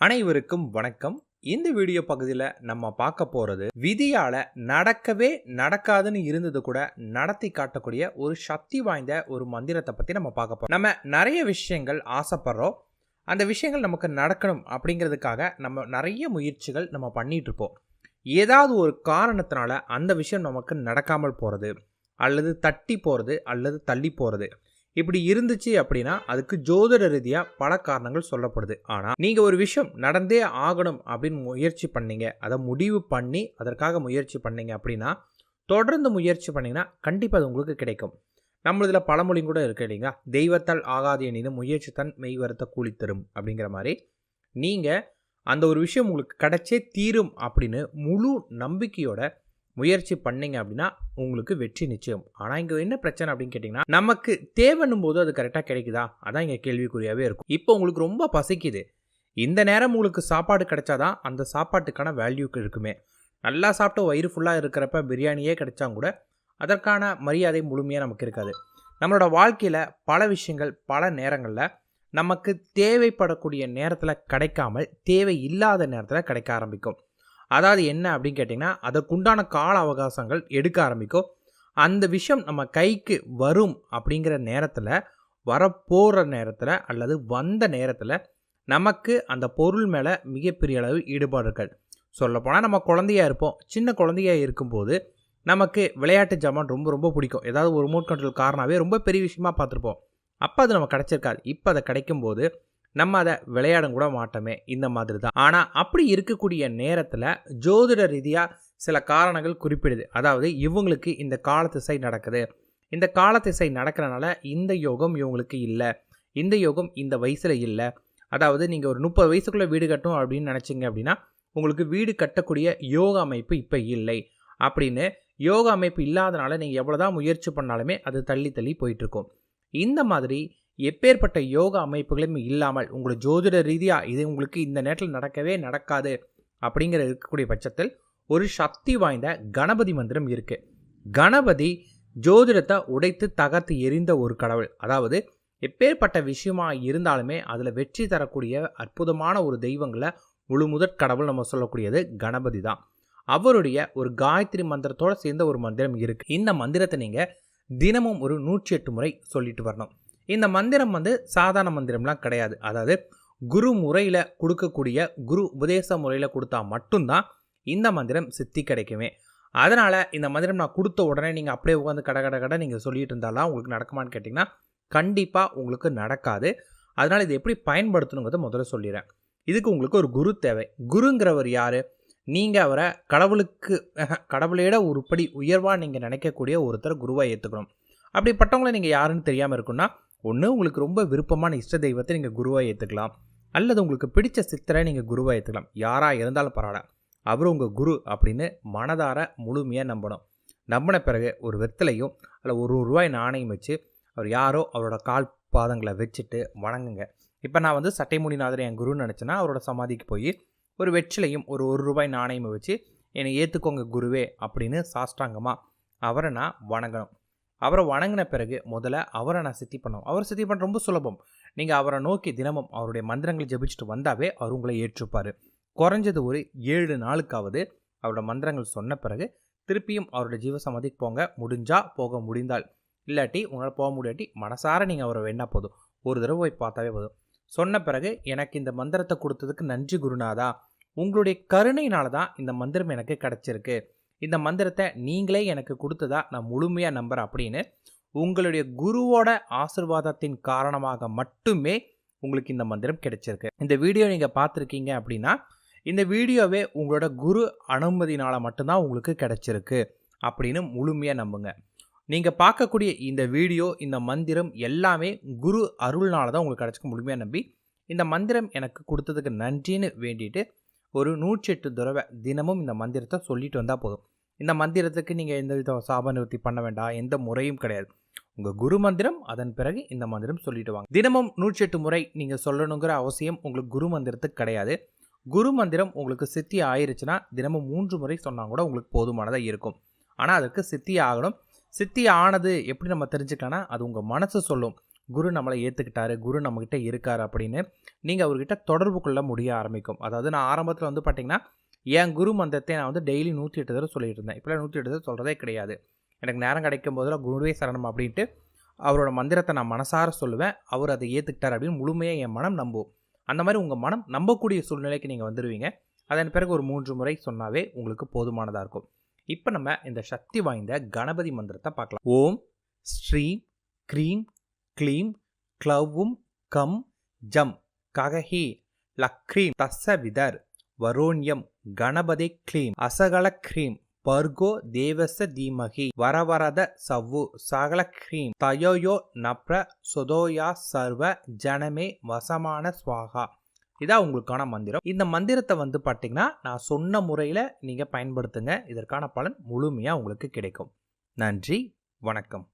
அனைவருக்கும் வணக்கம். இந்த வீடியோ பகுதியில் நம்ம பார்க்க போகிறது விதியால் நடக்கவே நடக்காதுன்னு இருந்தது கூட நடத்தி காட்டக்கூடிய ஒரு சக்தி வாய்ந்த ஒரு மந்திரத்தை பற்றி நம்ம பார்க்க போகிறோம் நம்ம நிறைய விஷயங்கள் ஆசைப்படுறோம். அந்த விஷயங்கள் நமக்கு நடக்கணும் அப்படிங்கிறதுக்காக நம்ம நிறைய முயற்சிகள் நம்ம பண்ணிட்டு இருப்போம். ஏதாவது ஒரு காரணத்தினால அந்த விஷயம் நமக்கு நடக்காமல் போகிறது அல்லது தட்டி போகிறது அல்லது தள்ளி போகிறது இப்படி இருந்துச்சு அப்படின்னா அதுக்கு ஜோதிட ரீதியாக பல காரணங்கள் சொல்லப்படுது. ஆனால் நீங்கள் ஒரு விஷயம் நடந்தே ஆகணும் அப்படின்னு முயற்சி பண்ணீங்க. அதை முடிவு பண்ணி அதற்காக முயற்சி பண்ணீங்க அப்படின்னா தொடர்ந்து முயற்சி பண்ணீங்கன்னா கண்டிப்பாக அது உங்களுக்கு கிடைக்கும். நம்மளதில் பழமொழி கூட இருக்கு இல்லைங்களா? தெய்வத்தால் ஆகாது எனினும் முயற்சி தன் மெய் வருத்த கூலி தரும் அப்படிங்கிற மாதிரி. நீங்கள் அந்த ஒரு விஷயம் உங்களுக்கு கிடைச்சே தீரும் அப்படின்னு முழு நம்பிக்கையோட முயற்சி பண்ணீங்க அப்படின்னா உங்களுக்கு வெற்றி நிச்சயம். ஆனால் இங்கே என்ன பிரச்சனை அப்படின்னு கேட்டிங்கன்னா நமக்கு தேவைன்னும் போது அது கரெக்டாக கிடைக்குதா? அதான் இங்கே கேள்விக்குறியாகவே இருக்கும். இப்போ உங்களுக்கு ரொம்ப பசிக்குது. இந்த நேரம் உங்களுக்கு சாப்பாடு கிடைச்சாதான் அந்த சாப்பாட்டுக்கான வேல்யூக்கு இருக்குமே. நல்லா சாப்பிட்டு வயிறு ஃபுல்லாக இருக்கிறப்ப பிரியாணியே கிடைச்சா கூட அதற்கான மரியாதை முழுமையாக நமக்கு இருக்காது. நம்மளோட வாழ்க்கையில் பல விஷயங்கள் பல நேரங்களில் நமக்கு தேவைப்படக்கூடிய நேரத்தில் கிடைக்காமல் தேவை இல்லாத நேரத்தில் கிடைக்க ஆரம்பிக்கும். அதாவது என்ன அப்படின்னு கேட்டிங்கன்னா அதற்குண்டான கால அவகாசங்கள் எடுக்க ஆரம்பிக்கும். அந்த விஷயம் நம்ம கைக்கு வரும் அப்படிங்கிற நேரத்தில் வரப்போகிற நேரத்தில் அல்லது வந்த நேரத்தில் நமக்கு அந்த பொருள் மேலே மிகப்பெரிய அளவு ஈடுபாடு இருக்காது சொல்லப்போனால் நம்ம குழந்தையா இருப்போம். சின்ன குழந்தையா இருக்கும்போது நமக்கு விளையாட்டு ஜாமான் ரொம்ப ரொம்ப பிடிக்கும். ஏதாவது ஒரு ரிமோட் கண்ட்ரோல் காரணாவே ரொம்ப பெரிய விஷயமா பார்த்துருப்போம். அப்போ அது நம்ம கிடச்சிருக்காது. இப்போ அதை கிடைக்கும்போது நம்ம அதை விளையாடும் கூட மாட்டோமே இந்த மாதிரி தான் ஆனால் அப்படி இருக்கக்கூடிய நேரத்தில் ஜோதிட ரீதியாக சில காரணங்கள் குறிப்பிடுது. அதாவது இவங்களுக்கு இந்த காலத்திசை நடக்குது. இந்த காலத்திசை நடக்கிறனால இந்த யோகம் இவங்களுக்கு இல்லை. இந்த யோகம் இந்த வயசில் இல்லை. அதாவது நீங்கள் ஒரு முப்பது வயசுக்குள்ளே வீடு கட்டும் அப்படின்னு நினச்சிங்க அப்படின்னா உங்களுக்கு வீடு கட்டக்கூடிய யோக அமைப்பு இப்போ இல்லை. அப்படின்னு யோக அமைப்பு இல்லாதனால நீங்கள் எவ்வளோ தான் முயற்சி பண்ணாலுமே அது தள்ளி தள்ளி போயிட்டுருக்கும் இந்த மாதிரி எப்பேற்பட்ட யோகா அமைப்புகளும் இல்லாமல் உங்களுக்கு ஜோதிட ரீதியாக இது உங்களுக்கு இந்த நேரத்தில் நடக்கவே நடக்காது அப்படிங்கிற இருக்கக்கூடிய பட்சத்தில் ஒரு சக்தி வாய்ந்த கணபதி மந்திரம் இருக்குது கணபதி ஜோதிடத்தை உடைத்து தகர்த்து எரிந்த ஒரு கடவுள். அதாவது எப்பேற்பட்ட விஷயமா இருந்தாலுமே அதில் வெற்றி தரக்கூடிய அற்புதமான ஒரு தெய்வங்களை முழு முதற் கடவுள் நம்ம சொல்லக்கூடியது கணபதி தான். அவருடைய ஒரு காயத்ரி மந்திரத்தோடு சேர்ந்த ஒரு மந்திரம் இருக்குது இந்த மந்திரத்தை நீங்கள் தினமும் ஒரு நூற்றி எட்டு முறை சொல்லிட்டு வரணும். இந்த மந்திரம் வந்து சாதாரண மந்திரம்லாம் கிடையாது. அதாவது குரு முறையில் கொடுக்கக்கூடிய குரு உபதேச முறையில் கொடுத்தா மட்டும்தான் இந்த மந்திரம் சித்தி கிடைக்குமே. அதனால் இந்த மந்திரம் நான் கொடுத்த உடனே நீங்கள் அப்படியே உட்காந்து கட கட கடை நீங்கள் சொல்லிட்டு இருந்தாலும் உங்களுக்கு நடக்குமான்னு கேட்டிங்கன்னா கண்டிப்பாக உங்களுக்கு நடக்காது. அதனால் இதை எப்படி பயன்படுத்தணுங்கிறத முதல்ல சொல்லிடுறேன். இதுக்கு உங்களுக்கு ஒரு குரு தேவை. குருங்கிறவர் யார்? நீங்கள் அவரை கடவுளுக்கு கடவுளையிட உருப்படி உயர்வாக நீங்கள் நினைக்கக்கூடிய ஒருத்தர் குருவாக ஏற்றுக்கணும் அப்படிப்பட்டவங்களை நீங்கள் யாருன்னு தெரியாமல் இருக்குன்னா ஒன்று உங்களுக்கு ரொம்ப விருப்பமான இஷ்ட தெய்வத்தை நீங்கள் குருவாக ஏற்றுக்கலாம் அல்லது உங்களுக்கு பிடிச்ச சித்தரை நீங்கள் குருவாக ஏற்றுக்கலாம் யாராக இருந்தாலும் பரவாயில்ல. அவர் உங்கள் குரு அப்படின்னு மனதார முழுமையாக நம்பணும். நம்பின பிறகு ஒரு வெத்தலையும் அல்ல ஒரு ரூபாய் நாணயம் வச்சு அவர் யாரோ அவரோட கால் பாதங்களை வச்சுட்டு வணங்குங்க. இப்போ நான் வந்து சட்டைமுடிநாதர் என் குருன்னு நினச்சேன்னா அவரோட சமாதிக்கு போய் ஒரு வெற்றிலையும் ஒரு ஒரு ரூபாய் நாணயமும் வச்சு என்னை ஏற்றுக்கோங்க குருவே அப்படின்னு சாஷ்டாங்கமாக அவரை நான் வணங்கணும். அவரை வணங்கின பிறகு முதல்ல அவரை நான் சித்தி பண்ணோம் அவரை சித்தி பண்ண ரொம்ப சுலபம். நீங்கள் அவரை நோக்கி தினமும் அவருடைய மந்திரங்களை ஜபிச்சுட்டு வந்தாவே அவர் உங்களை ஏற்றுப்பார். குறைஞ்சது ஒரு ஏழு நாளுக்காவது அவரோட மந்திரங்கள் சொன்ன பிறகு திருப்பியும் அவரோட ஜீவசமாதிக்கு போங்க. முடிஞ்சால் போக முடிந்தால். இல்லாட்டி உங்களால் போக முடியாட்டி மனசார நீங்கள் அவரை வேணா போதும். ஒரு தடவை போய் பார்த்தாவே போதும். சொன்ன பிறகு எனக்கு இந்த மந்திரத்தை கொடுத்ததுக்கு நன்றி குருநாதா. உங்களுடைய கருணையினால தான் இந்த மந்திரம் எனக்கு கிடச்சிருக்கு. இந்த மந்திரத்தை நீங்களே எனக்கு கொடுத்ததா நான் முழுமையாக நம்புகிறேன் அப்படின்னு உங்களுடைய குருவோட ஆசிர்வாதத்தின் காரணமாக மட்டுமே உங்களுக்கு இந்த மந்திரம் கிடைச்சிருக்கு. இந்த வீடியோ நீங்கள் பார்த்துருக்கீங்க அப்படின்னா இந்த வீடியோவே உங்களோட குரு அனுமதினால் மட்டும்தான் உங்களுக்கு கிடைச்சிருக்கு அப்படின்னு முழுமையாக நம்புங்க. நீங்கள் பார்க்கக்கூடிய இந்த வீடியோ இந்த மந்திரம் எல்லாமே குரு அருள்னால தான் உங்களுக்கு கிடச்சிக்க முழுமையாக நம்பி. இந்த மந்திரம் எனக்கு கொடுத்ததுக்கு நன்றின்னு வேண்டிட்டு ஒரு நூற்றி எட்டு தடவை தினமும் இந்த மந்திரத்தை சொல்லிட்டு வந்தால் போதும். இந்த மந்திரத்துக்கு நீங்கள் எந்த வித சாப நிவர்த்தி பண்ண வேண்டாம். எந்த முறையும் கிடையாது. உங்கள் குரு மந்திரம் அதன் பிறகு இந்த மந்திரம் சொல்லிட்டு வாங்க. தினமும் நூற்றி எட்டு முறை நீங்கள் சொல்லணுங்கிற அவசியம் உங்களுக்கு குரு மந்திரத்துக்கு கிடையாது. குரு மந்திரம் உங்களுக்கு சித்தி ஆயிருச்சுன்னா தினமும் மூன்று முறை சொன்னால் கூட உங்களுக்கு போதுமானதாக இருக்கும். ஆனால் அதுக்கு சித்தி ஆகணும். சித்தி ஆனது எப்படி நம்ம தெரிஞ்சுக்கலாம்னா அது உங்கள் மனசு சொல்லும். குரு நம்மளை ஏற்றுக்கிட்டாரு குரு நம்மக்கிட்ட இருக்கார் அப்படின்னு நீங்கள் அவர்கிட்ட தொடர்பு கொள்ள முடிய ஆரம்பிக்கும். அதாவது நான் ஆரம்பத்தில் வந்து பார்த்திங்கன்னா என் குரு மந்திரத்தை நான் வந்து டெய்லி நூற்றி எட்டு தடவை சொல்லிட்டு இருந்தேன். இப்போலாம் நூற்றி எட்டு தடவை சொல்கிறதே கிடையாது. எனக்கு நேரம் கிடைக்கும் போதெல்லாம் குருவே சரணம் அப்படின்ட்டு அவரோட மந்திரத்தை நான் மனசார சொல்லுவேன். அவர் அதை ஏற்றுக்கிட்டார் அப்படின்னு முழுமையாக என் மனம் நம்பும். அந்த மாதிரி உங்கள் மனம் நம்பக்கூடிய சூழ்நிலைக்கு நீங்கள் வந்துடுவீங்க அதன் பிறகு ஒரு மூன்று முறை சொன்னாவே உங்களுக்கு போதுமானதாக இருக்கும். இப்போ நம்ம இந்த சக்தி வாய்ந்த கணபதி மந்திரத்தை பார்க்கலாம். ஓம் ஸ்ரீம் க்ரீம் க்ளீம் க்ளவும் கம் ஜம் ககஹி லக்ரீம் தஸ்ஸவிதர் வரோண்யம் கணபதி க்ளீம் அசகல க்ரீம் பர்கோ தேவச தீமகி வரவரத சவ்வு சகல க்ரீம் தயோயோ நப்ர சுதோயா சர்வ ஜனமே வசமான ஸ்வாகா இதான் உங்களுக்கான மந்திரம். இந்த மந்திரத்தை வந்து பார்த்தீங்கன்னா நான் சொன்ன முறையில் நீங்கள் பயன்படுத்துங்க. இதற்கான பலன் முழுமையாக உங்களுக்கு கிடைக்கும். நன்றி வணக்கம்.